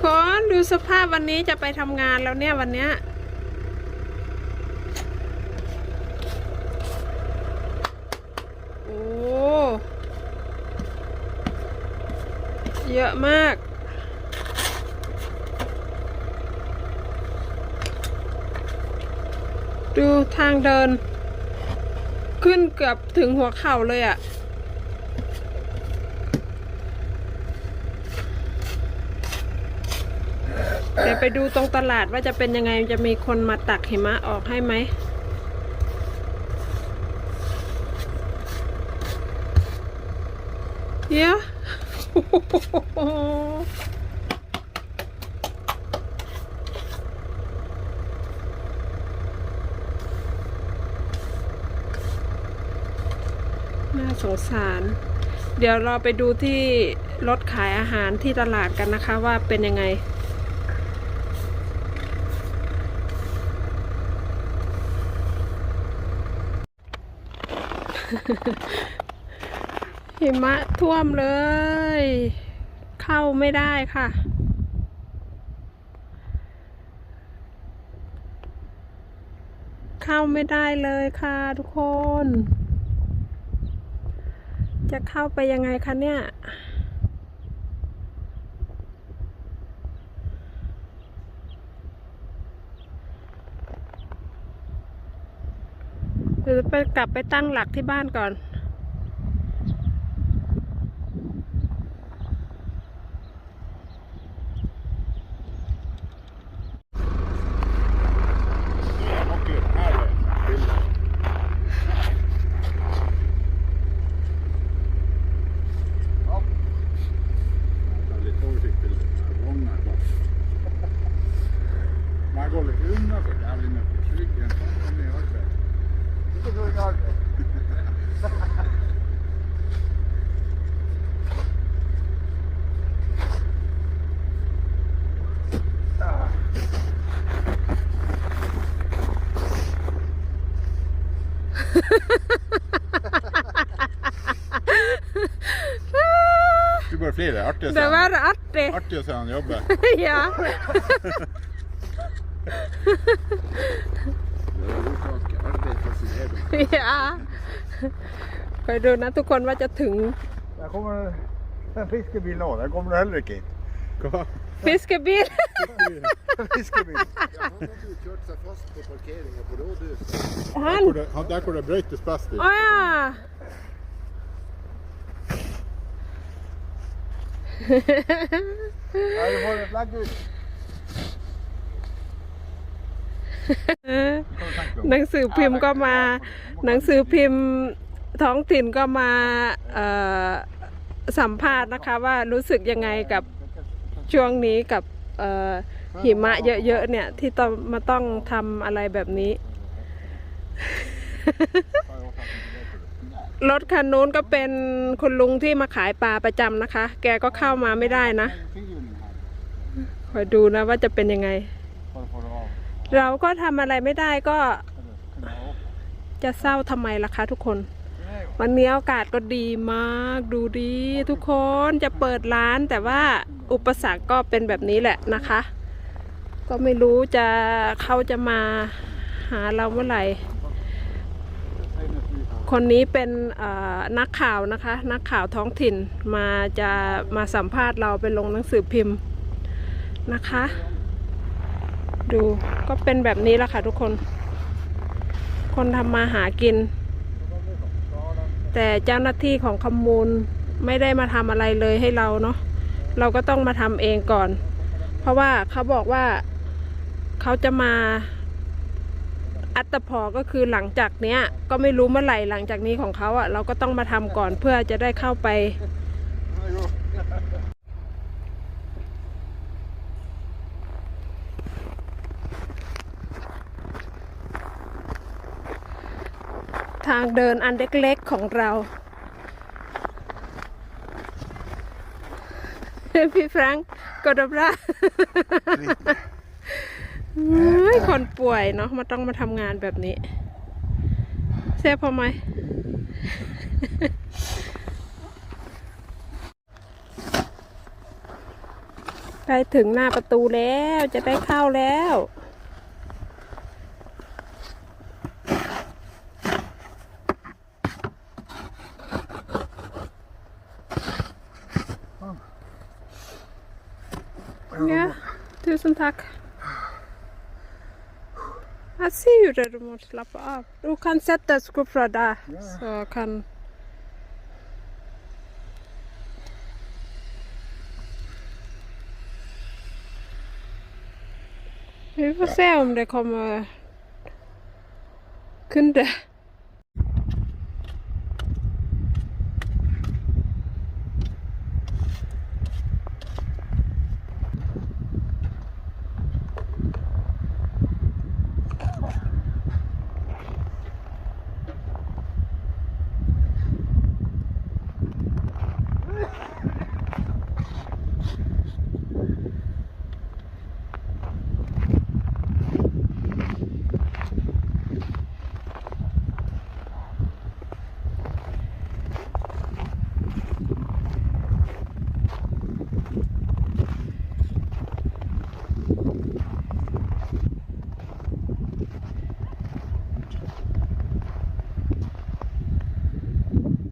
คนดูสภาพวันนี้จะไปทำงานแล้วเนี่ยวันเนี้ยโอ้เยอะมากดูทางเดิน ขึ้นเกือบถึงหัวเข่าเลยอะ่ะ เดี๋ยวไปดูตรงตลาดว่าจะเป็นยังไงจะมีคนมาตักหิมะออกให้ไหมเดี๋ยวน่าสงสาร เดี๋ยวเราไปดูที่รถขายอาหารที่ตลาดกันนะคะว่าเป็นยังไง หิมะท่วมเลย เข้าไม่ได้ค่ะ เข้าไม่ได้เลยค่ะทุกคน จะเข้าไปยังไงคะเนี่ย เดี๋ยวไปกลับไปตั้งหลักที่บ้านก่อน Du börjar fler, det är artigt att se Det han- var artig. artigt att se han jobba. ja. ja. คอยดูนะทุกคนว่าจะถึง Där kommer en fiskebil nå, där kommer du heller inte in. Kom. ฟิสกบิล Fiskebil. Ja, han hade ju kört sig fast på parkeringen på rådhuset. ฮัน Där kunde- han- Där kunde det bröt fast i. อ้า Ja, du får en flagg ut. หนังสือพิมพ์ก็มา หนังสือพิมพ์ท้องถิ่นก็มาเอ่อสัมภาษณ์นะคะว่ารู้สึกยังไงกับ ช่วงนี้กับเอ่อหิมะเยอะๆเนี่ย ที่ต้องมาต้องทำอะไรแบบนี้ รถคันนู้นก็เป็นคุณลุงที่มาขายปลาประจำนะคะ แกก็เข้ามาไม่ได้นะคอยดูนะว่าจะเป็นยังไง เราก็ทำอะไรไม่ได้ก็จะเศร้าทำไมล่ะคะทุกคน วันนี้อากาศก็ดีมากดูดีทุกคนจะเปิดร้านแต่ว่า อุปสรรคก็เป็นแบบนี้แหละนะคะ ก็ไม่รู้จะเขาจะมาหาเราเมื่อไหร่ คนนี้เป็นนักข่าวนะคะ นักข่าวท้องถิ่นมาจะมาสัมภาษณ์เราไปลงหนังสือพิมพ์นะคะ ดูก็เป็นแบบนี้แหละค่ะทุกคน คนทำมาหากิน แต่เจ้าหน้าที่ของขมูลไม่ได้มาทำอะไรเลยให้เราเนาะ เราก็ต้องมาทำเองก่อน เพราะว่าเขาบอกว่าเขาจะมาอัตพอก็คือหลังจากเนี้ย ก็ไม่รู้เมื่อไหร่หลังจากนี้ของเขาอะ่ะ เราก็ต้องมาทำก่อนเพื่อจะได้เข้าไปทางเดินอันเล็กๆของเรา พี่แฟรงก์กดดับล่าคนป่วยเนาะมาต้องมาทำงานแบบนี้เซ่บพอไหมไปถึงหน้าประตูแล้วจะได้เข้าแล้ว Ja, tusen tack. Jag ser det, du måste slappa av. Du kan sätta skuffra där. Så jag kan... Vi får se om det kommer kunder.